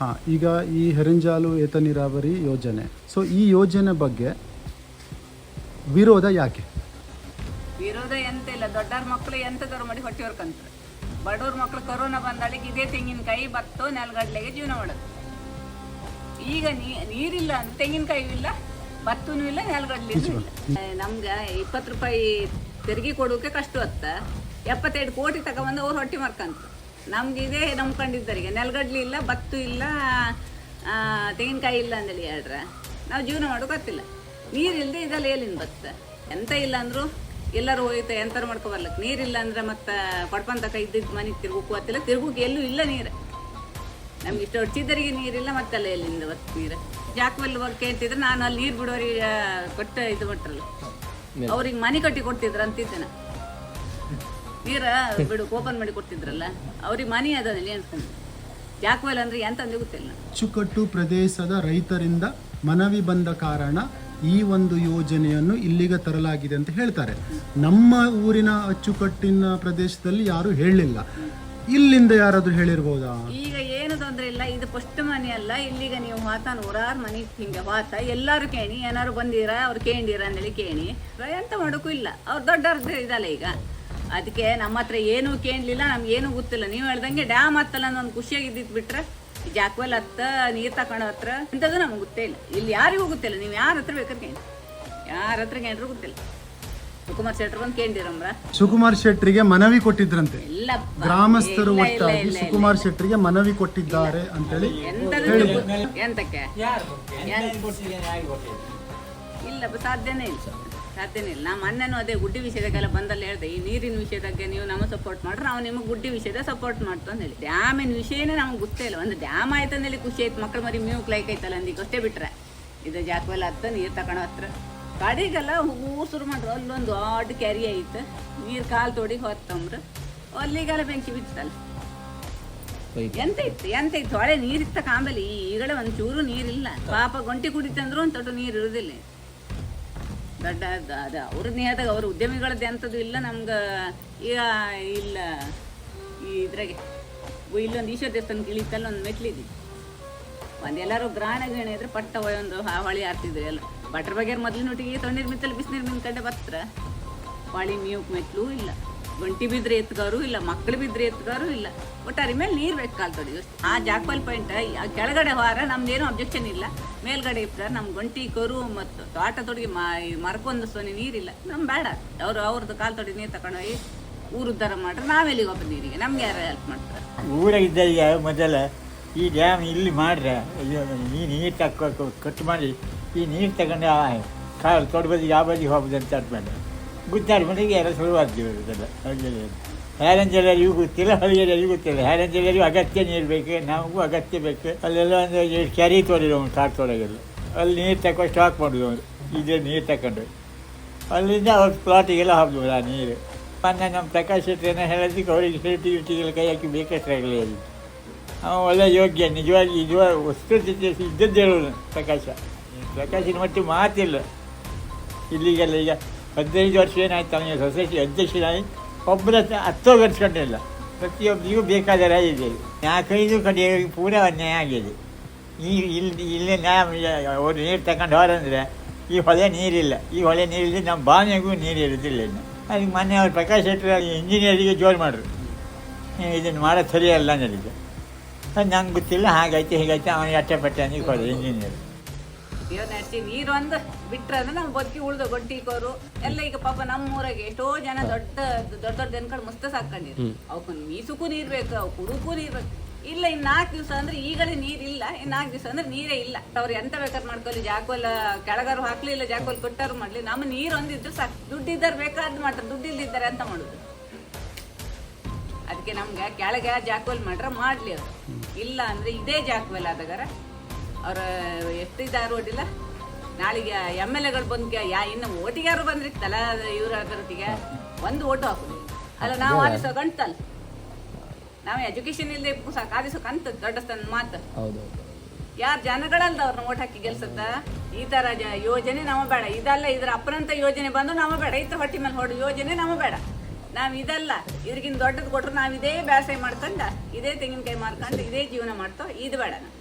ಹಾಂ ಈಗ ಈ ಹೆರಂಜಾಲು ಏತ ನೀರಾವರಿ ಯೋಜನೆ. ಸೊ ಈ ಯೋಜನೆ ಬಗ್ಗೆ ವಿರೋಧ ಯಾಕೆ? ವಿರೋಧ ಎಂತ ಇಲ್ಲ ದೊಡ್ಡವ್ರ ಮಕ್ಕಳು ಎಂತದವ್ರು ಮಾಡಿ ಹೊಟ್ಟೆ ಹೊರ್ಕಂತಾರೆ ಬಡವ್ರ ಮಕ್ಕಳು ಕೊರೋನಾ ಬಂದಾಳಿಗೆ ಇದೇ ತೆಂಗಿನಕಾಯಿ ಭತ್ತು ನೆಲಗಡ್ಲೆಗೆ ಜೀವನ ಮಾಡೋದು. ಈಗ ನೀರಿಲ್ಲ ಅಂದ್ರೆ ತೆಂಗಿನಕಾಯಿ ಇಲ್ಲ ಭತ್ತನೂ ಇಲ್ಲ ನೆಲಗಡ್ಲೆ ಇಲ್ಲ. ನಮ್ಗೆ ಇಪ್ಪತ್ತು ರೂಪಾಯಿ ತೆರಿಗೆ ಕೊಡೋಕೆ ಕಷ್ಟ ಹೊತ್ತ ಎಪ್ಪತ್ತೆರಡು ಕೋಟಿ ತಗೊಂಬಂದು ಅವ್ರು ಹೊಟ್ಟೆ ಮರ್ಕಂತ ನಮ್ಗೆ ಇದೇ ನಂಬ್ಕೊಂಡಿದ್ದರಿಗೆ. ನೆಲಗಡ್ಲಿ ಇಲ್ಲ ಭತ್ತು ಇಲ್ಲ ತೆಂಗಿನಕಾಯಿ ಇಲ್ಲ ಅಂದೇಳಿ ಹೇಳ್ರೆ. ನಾವು ಜೀವನ ಮಾಡೋಕೆ ಗೊತ್ತಿಲ್ಲ. ನೀರಿಲ್ಲದೆ ಇದೆಲ್ಲ ಏಲಿನ ಬತ್ತ ಎಂತ ಇಲ್ಲ ಅಂದ್ರು ಎಲ್ಲರೂ ಹೋಯ್ತು ಎಂತಾರು ಮಾಡ್ಕೊ ಬರ್ಲಕ್ ನೀರಿಲ್ಲ ಅಂದ್ರೆ ಮತ್ತೆ ಕೈ ಇದ್ದಿದ್ದು ಮನೆ ತಿರ್ಗೋಕು ಗೊತ್ತಿಲ್ಲ ತಿರ್ಗೋಕೆ ಎಲ್ಲೂ ಇಲ್ಲ ನೀರು. ನಮ್ಗೆ ಇಷ್ಟು ಹೊಡ್ಚಿದ್ದರಿಗೆ ನೀರಿಲ್ಲ ಮತ್ತೆಲ್ಲ ಎಲ್ಲಿಂದ ಬತ್ತು ನೀರು. ಜಾಕ್ವೆಲ್ ಬಗ್ಗೆ ಕೇಳ್ತಿದ್ರೆ ನಾನು ಅಲ್ಲಿ ನೀರು ಬಿಡೋರಿಗೆ ಕೊಟ್ಟ ಇದು ಕೊಟ್ರಲ್ಲ. ಅವ್ರಿಗೆ ಮನೆ ಕಟ್ಟಿ ಕೊಡ್ತಿದ್ರು ಅಂತಿದ್ದೆ ನಾ ನೀರ ಬಿಡು ಓಪನ್ ಮಾಡಿ ಕೊಡ್ತಿದ್ರಲ್ಲ ಅವ್ರಿಗೆ ಮನೆ ಅದಲ್ಲಿ ಅನ್ಕೊಂಡು ಜಾಕ್ವೆಲ್ ಅಂದ್ರೆ ಎಂತ ಅಂದ್ರೆ ಗೊತ್ತಿಲ್ಲ. ಅಚ್ಚುಕಟ್ಟು ಪ್ರದೇಶದ ರೈತರಿಂದ ಮನವಿ ಬಂದ ಕಾರಣ ಈ ಒಂದು ಯೋಜನೆಯನ್ನು ಇಲ್ಲಿಗೆ ತರಲಾಗಿದೆ ಅಂತ ಹೇಳ್ತಾರೆ. ನಮ್ಮ ಊರಿನ ಅಚ್ಚುಕಟ್ಟಿನ ಪ್ರದೇಶದಲ್ಲಿ ಯಾರು ಹೇಳಲಿಲ್ಲ. ಇಲ್ಲಿಂದ ಯಾರಾದ್ರೂ ಹೇಳಿರ್ಬೋದಾ? ಈಗ ಏನು ತೊಂದ್ರೆ ಇಲ್ಲ ಇದು ಫಸ್ಟ್ ಮನೆ ಅಲ್ಲ ಇಲ್ಲಿಗ ನೀವು ಮಾತ ನೂರಾರು ಮನೆ ಹಿಂಗೆ ವಾತ ಎಲ್ಲಾರು ಕೇಣಿ ಏನಾರು ಬಂದಿರ ಅವ್ರು ಕೇಂಡಿರ ಅಂದೇಳಿ ಕೇಣಿ. ಎಂತ ಮಾಡೋಕ್ಕೂ ಇಲ್ಲ ಅವ್ರು ದೊಡ್ಡ ಇದಲ್ಲ ಈಗ. ಅದಕ್ಕೆ ನಮ್ಮ ಹತ್ರ ಏನೂ ಕೇಳಲಿಲ್ಲ ನಮ್ಗೆ ಏನೂ ಗೊತ್ತಿಲ್ಲ. ನೀವು ಹೇಳ್ದಂಗೆ ಡ್ಯಾಮ್ ಹತ್ತಲ್ಲ ಅನ್ನೋ ಒಂದು ಖುಷಿಯಾಗಿದ್ದಿತ್ತು ಬಿಟ್ರೆ ಜಾಕ್ವೆಲ್ ಹತ್ತ ನೀರು ತಕೊಂಡ ಹತ್ರ ಇಂಥದ್ದು ನಮ್ಗೆ ಗೊತ್ತೇ ಇಲ್ಲ. ಇಲ್ಲಿ ಯಾರಿಗೂ ಗೊತ್ತಿಲ್ಲ. ನೀವು ಯಾರ ಹತ್ರ ಬೇಕಾದ್ರೆ ಕೇಳಿ. ಯಾರ ಹತ್ರ ಕೇಂದ್ರೂ ಗೊತ್ತಿಲ್ಲ. ಸುಕುಮಾರ್ ಶೆಟ್ರ್ ಬಂದು ಕೇಂದಿರಮ್ರ ಸುಕುಮಾರ್ ಶೆಟ್ರಿಗೆ ಮನವಿ ಕೊಟ್ಟಿದ್ರಂತೆ. ಇಲ್ಲ ಗ್ರಾಮಸ್ಥರು ಒಟ್ಟಾಗಿ. ಸುಕುಮಾರ್ ಶೆಟ್ರಿಗೆ ಮನವಿ ಕೊಟ್ಟಿದ್ದಾರೆ ಅಂತ ಹೇಳಿ ಎಂತಕ್ಕೆ? ಇಲ್ಲ ಸಾಧ್ಯನೇ ಇಲ್ಲ. ಸಾಧ್ಯನೇ ಇಲ್ಲ. ನಮ್ಮ ಮೊನ್ನೆನೂ ಅದೇ ಗುಡ್ಡಿ ವಿಷಯದಾಗೆಲ್ಲ ಬಂದಲ್ಲಿ ಹೇಳ್ದೆ, ಈ ನೀರಿನ ವಿಷಯದಾಗೆ ನೀವು ನಮಗೆ ಸಪೋರ್ಟ್ ಮಾಡ್ರೆ, ನಾವು ನಿಮಗೆ ಗುಡ್ಡಿ ವಿಷಯದ ಸಪೋರ್ಟ್ ಮಾಡ್ತು ಅಂತ ಹೇಳಿ ಡ್ಯಾಮಿನ ವಿಷಯನೇ ನಮ್ಗೆ ಗೊತ್ತೇ ಇಲ್ಲ. ಒಂದು ಡ್ಯಾಮ್ ಆಯ್ತು ಅಂದೇಳಿ ಖುಷಿ ಆಯ್ತು, ಮಕ್ಳು ಮರಿ ಮ್ಯೂಕ್ ಲೈಕ್ ಐತಲ್ಲ ಅಂದಿಗೆ ಅಷ್ಟೇ ಬಿಟ್ರೆ. ಇದು ಜಾಕ್ವೆಲ್ಲ ಹತ್ತ ನೀರು ತಗೊಳೋ ಹತ್ರ. ಕಡೆಗೆಲ್ಲ ಊರು ಶುರು ಮಾಡ್ರು, ಅಲ್ಲೊಂದು ದೊಡ್ಡ ಕೆರೆ ಐತೆ. ನೀರು ಕಾಲು ತೋಡಿ ಹೊತ್ತಂಬ್ರು ಅಲ್ಲಿಗೆಲ್ಲ ಬೆಂಕಿ ಬಿತ್ತಲ್ಲ. ಎಂತ ಇತ್ತು ಎಂತ ಇತ್ತು? ಹೊಳೆ ನೀರಿತ್ತ ಕಾಂಬಲಿ ಈಗಲೇ ಚೂರು ನೀರಿಲ್ಲ. ಪಾಪ ಗಂಟಿ ಕುಡಿತಂದ್ರು ಒಂದು ತೊಟ್ಟು ನೀರು ಇರುದಿಲ್ಲ. ದೊಡ್ಡ ಅದ- ಅದ. ಅವ್ರ ನೇಹದಾಗ ಅವ್ರ ಉದ್ಯಮಿಗಳದ್ದು ಎಂಥದ್ದು ಇಲ್ಲ ನಮ್ಗೆ. ಈಗ ಇಲ್ಲ, ಈ ಇದ್ರಾಗೆ. ಇಲ್ಲೊಂದು ಈಶ್ವರ ದೇವಸ್ಥಾನ ಇಳಿತಲ್ಲ, ಒಂದು ಮೆಟ್ಲಿದ್ವಿ ಒಂದು ಎಲ್ಲರೂ ಗ್ರಹಣ ಗಿಣ ಇದ್ರೆ ಪಟ್ಟ ಒಂದು ಹೊಳಿ ಆರ್ತಿದ್ರು ಎಲ್ಲ. ಬಟ್ರ ಬಗೆರ್ ಮೊದಲಿನೊಟ್ಟಿಗೆ ತಣ್ಣೀರು ಮಿತ್ತಲ್ಲಿ ಬಿಸಿನೀರು ಮಿಂದ್ಕಂಡೆ ಬತ್ರ ಹೊಳಿ ಮೀವುಕ್ ಮೆಟ್ಲು ಇಲ್ಲ. ಗಂಟಿ ಬಿದ್ರೆ ಎತ್ಗಾರು ಇಲ್ಲ, ಮಕ್ಳು ಬಿದ್ರೆ ಎತ್ಗಾರು ಇಲ್ಲ. ಒಟ್ಟಾರಿ ಮೇಲೆ ನೀರು ಬೇಕು ಕಾಲ್ ತೊಡಿ ಆ ಜಾಕ್ವಲ್ ಪಾಯಿಂಟ್ ಕೆಳಗಡೆ ಹೊರ ನಮ್ದೇನು ಅಬ್ಜೆಕ್ಷನ್ ಇಲ್ಲ. ಮೇಲ್ಗಡೆ ಇರ್ತಾರೆ ನಮ್ಮ ಗಂಟಿ, ಕರು ಮತ್ತು ತೋಟ ತೊಡಿಗೆ ಮರಕೊಂದು ಸೊನೆ ನೀರಿಲ್ಲ. ನಮ್ ಬೇಡ. ಅವರು ಅವ್ರದ್ದು ಕಾಲ್ ತೊಡಿ ನೀರು ತಗೊಂಡೋಗಿ ಊರು ಉದ್ಧಾರ ಮಾಡ್ರೆ ನಾವೆಲ್ಲಿಗೆ ಒಬ್ಬ ನೀರಿಗೆ? ನಮ್ಗೆ ಯಾರು ಹೆಲ್ಪ್ ಮಾಡ್ತಾರೆ? ಊರಾಗಿದ್ದಾಗ ಮೊದಲ ಈ ಡ್ಯಾಮ್ ಇಲ್ಲಿ ಮಾಡ್ರೆ ಈ ನೀರು ತಕ್ಕ ಕಟ್ ಮಾಡಿ ಈ ನೀರು ತಗೊಂಡು ಕಾಲು ತೊಡಬದಿ, ಯಾವ ಬದಿ ಹೋಗ್ಬೋದು ಅಂತ ಅನ್ಕೊಂಡು ಗುದ್ದಾಡಿ ಮನೆಗೆ ಎಲ್ಲ ಶುರುವಾಗ್ತೀವಿ ಇದೆಲ್ಲ. ಹಳ್ಳಿಯಲ್ಲಿ ಗೊತ್ತಿಲ್ಲ ಹಳ್ಳಿಯಲ್ಲರಿಗೂ ಗೊತ್ತಿಲ್ಲ. ಹ್ಯಾರಂಜಲ್ಲರಿಗೂ ಅಗತ್ಯ ನೀರು ಬೇಕು, ನಮಗೂ ಅಗತ್ಯ ಬೇಕು. ಅಲ್ಲೆಲ್ಲ ಒಂದು ಕೆರಿ ಅವನು ಅವ್ನು ಕಾಡು ತೋಡಗೆಲ್ಲ ಅಲ್ಲಿ ನೀರು ತಗೊಂಡು ಸ್ಟಾಕ್ ಮಾಡೋದು ಅವನು ಇದೇ ನೀರು ತಗೊಂಡು ಅಲ್ಲಿಂದ ಅವ್ರ ಪ್ಲಾಟಿಗೆಲ್ಲ ಹಾಕ್ಬೋದು ಆ ನೀರು. ಮೊನ್ನೆ ನಮ್ಮ ಪ್ರಕಾಶ್ ಶೆಟ್ಟಿ ಏನೋ ಹೇಳೋದಕ್ಕೆ ಅವರಿಗೆ ಶೆಟ್ಟಿ ಗಿಟ್ಟಿಗೆಲ್ಲ ಕೈ ಹಾಕಿ ಬೇಕಷ್ಟಾಗಲಿ ಅಲ್ಲಿ ಅವ ಒಳ್ಳೆ ಯೋಗ್ಯ, ನಿಜವಾಗಿ ನಿಜವಾಗಿ ವಸ್ತು ಇದ್ದದ್ದು ಹೇಳೋದು ಪ್ರಕಾಶ. ಪ್ರಕಾಶಿನ ಮಟ್ಟಿಗೆ ಮಾತಿಲ್ಲ. ಇಲ್ಲಿಗೆಲ್ಲ ಈಗ ಹದಿನೈದು ವರ್ಷ ಏನಾಯ್ತು ಅವನಿಗೆ ಸೊಸೈಟಿ ಅಧ್ಯಕ್ಷನಾಗಿ ಒಬ್ಬರ ಹತ್ತು ಗರ್ಸ್ಕೊಂಡಿಲ್ಲ ಪ್ರತಿಯೊಬ್ಬರಿಗೂ ಬೇಕಾದ ಇದೆ. ನಾಲ್ಕೈದು ಕಡೆ ಪೂರ ನ್ಯಾಯ ಆಗಿದೆ. ಈ ಇಲ್ಲಿ ಇಲ್ಲಿ ನ್ಯಾಯ ಅವರು ನೀರು ತಗೊಂಡು ಹೋರಂದರೆ ಈ ಹೊಳೆ ನೀರಿಲ್ಲ. ಈ ಹೊಳೆ ನೀರಿಲ್ಲ ನಮ್ಮ ಬಾವಿಯಾಗೂ ನೀರು ಇರೋದಿಲ್ಲ ಇನ್ನು. ಅದಕ್ಕೆ ಮೊನ್ನೆ ಅವ್ರು ಪ್ರಕಾಶ್ ಶೆಟ್ಟರ್ ಇಂಜಿನಿಯರಿಗೆ ಜೋರು ಮಾಡ್ರು ಇದನ್ನು ಮಾಡೋದು ಸರಿಯಲ್ಲ ನನಗೆ ಅದು ನಂಗೆ ಗೊತ್ತಿಲ್ಲ. ಹಾಗೈತೆ ಹೀಗೈತೆ ಅವನಿಗೆ ಅಟ್ಟೆಪಟ್ಟೆ ಅಂದಿಗೆ ಹೋದ ಇಂಜಿನಿಯರ್ ದೇವ್ರ ನಡೆಸಿ ನೀರು ಅಂದ್ರೆ ಬಿಟ್ರೆ ಅಂದ್ರೆ ನಾವು ಬದುಕಿ ಉಳ್ದು ಗೊಡ್ಡಿಕೋರು ಕೋರು ಎಲ್ಲ ಈಗ ಪಾಪ ನಮ್ಮ ಊರಾಗೆ ಎಷ್ಟೋ ಜನ ದೊಡ್ಡ ದೊಡ್ಡ ದೊಡ್ಡ ಜನಗಳು ಮುಸ್ತ ಸಾಕೊಂಡಿರು ಅವಕ್ಕೂ ಮೀಸುಕು ನೀರ್ ಬೇಕು ಅವು ಕುಡುಕು ನೀರ್ ಬೇಕು. ಇಲ್ಲ ಇನ್ ನಾಲ್ಕು ದಿವಸ ಅಂದ್ರೆ ಈಗಲೇ ನೀರ್ ಇಲ್ಲ ಇನ್ ನಾಲ್ಕು ದಿವಸ ಅಂದ್ರೆ ನೀರೇ ಇಲ್ಲ. ಅವ್ರು ಎಂತ ಬೇಕಾದ್ರೆ ಮಾಡ್ಕೊಳ್ಳಿ. ಜಾಕೋಲ್ ಕೆಳಗಾರು ಹಾಕ್ಲಿಲ್ಲ ಜಾಕೋಲ್ ಕೊಟ್ಟಾರು ಮಾಡ್ಲಿ. ನಮ್ಮ ನೀರ್ ಒಂದಿದ್ರು ಸಾಕು. ದುಡ್ಡು ಇದ್ದಾರೆ ಬೇಕಾದ್ ಮಾಡ್ತಾರೆ ದುಡ್ಡು ಇಲ್ದಿದ್ದಾರೆ ಅಂತ ಮಾಡುದು? ಅದಕ್ಕೆ ನಮ್ಗೆ ಕೆಳಗೆ ಜಾಕೋಲ್ ಮಾಡ್ರೆ ಮಾಡ್ಲಿ ಅವ್ರು. ಇಲ್ಲ ಅಂದ್ರೆ ಇದೇ ಜಾಕ್ವೆಲ್ ಆದಾಗಾರ. ಅವ್ರ ಓಡಿಲ್ಲ ನಾಳೆಗೆ ಎಂ ಎಲ್ ಎಗಳು ಬಂದ್ ಯಾ ಇನ್ನು ಓಟಿಗಾರು ಬಂದಿರ್ತಲ್ಲ ಇವ್ರ ಅದರೊಟ್ಟಿಗೆ ಒಂದು ಓಟು ಹಾಕುದು ಅಲ್ಲ ನಾವು ಆದಿಸೋ ಗಂಟಲ್. ನಾವು ಎಜುಕೇಶನ್ ಇಲ್ಲದೆ ಆದಿಸೋ ಕಂತ ದೊಡ್ಡ ಸ್ಥಾನ ಮಾತು ಯಾರು ಜನಗಳಲ್ಲ ಅವ್ರನ್ನ ಓಟ್ ಹಾಕಿ ಗೆಲ್ಸತ್ತ? ಈ ತರ ಯೋಜನೆ ನಾವು ಬೇಡ. ಇದಲ್ಲ ಇದ್ರ ಅಪ್ಪನಂತ ಯೋಜನೆ ಬಂದು ನಾವು ಬೇಡ. ಇತ್ತ ಹೊಟ್ಟಿ ಮೇಲೆ ಹೊಡೆದು ಯೋಜನೆ ನಾವು ಬೇಡ. ನಾವು ಇದಲ್ಲ ಇದ್ರಗಿನ್ ದೊಡ್ಡದು ಕೊಟ್ರು ನಾವ್ ಇದೇ ಬೇಸಾಯ ಮಾಡ್ಕೊಂಡ ಇದೇ ತೆಂಗಿನಕಾಯಿ ಮಾರ್ಕೊಂಡು ಇದೇ ಜೀವನ ಮಾಡ್ತೋ ಇದು ಬೇಡ. ನಾವು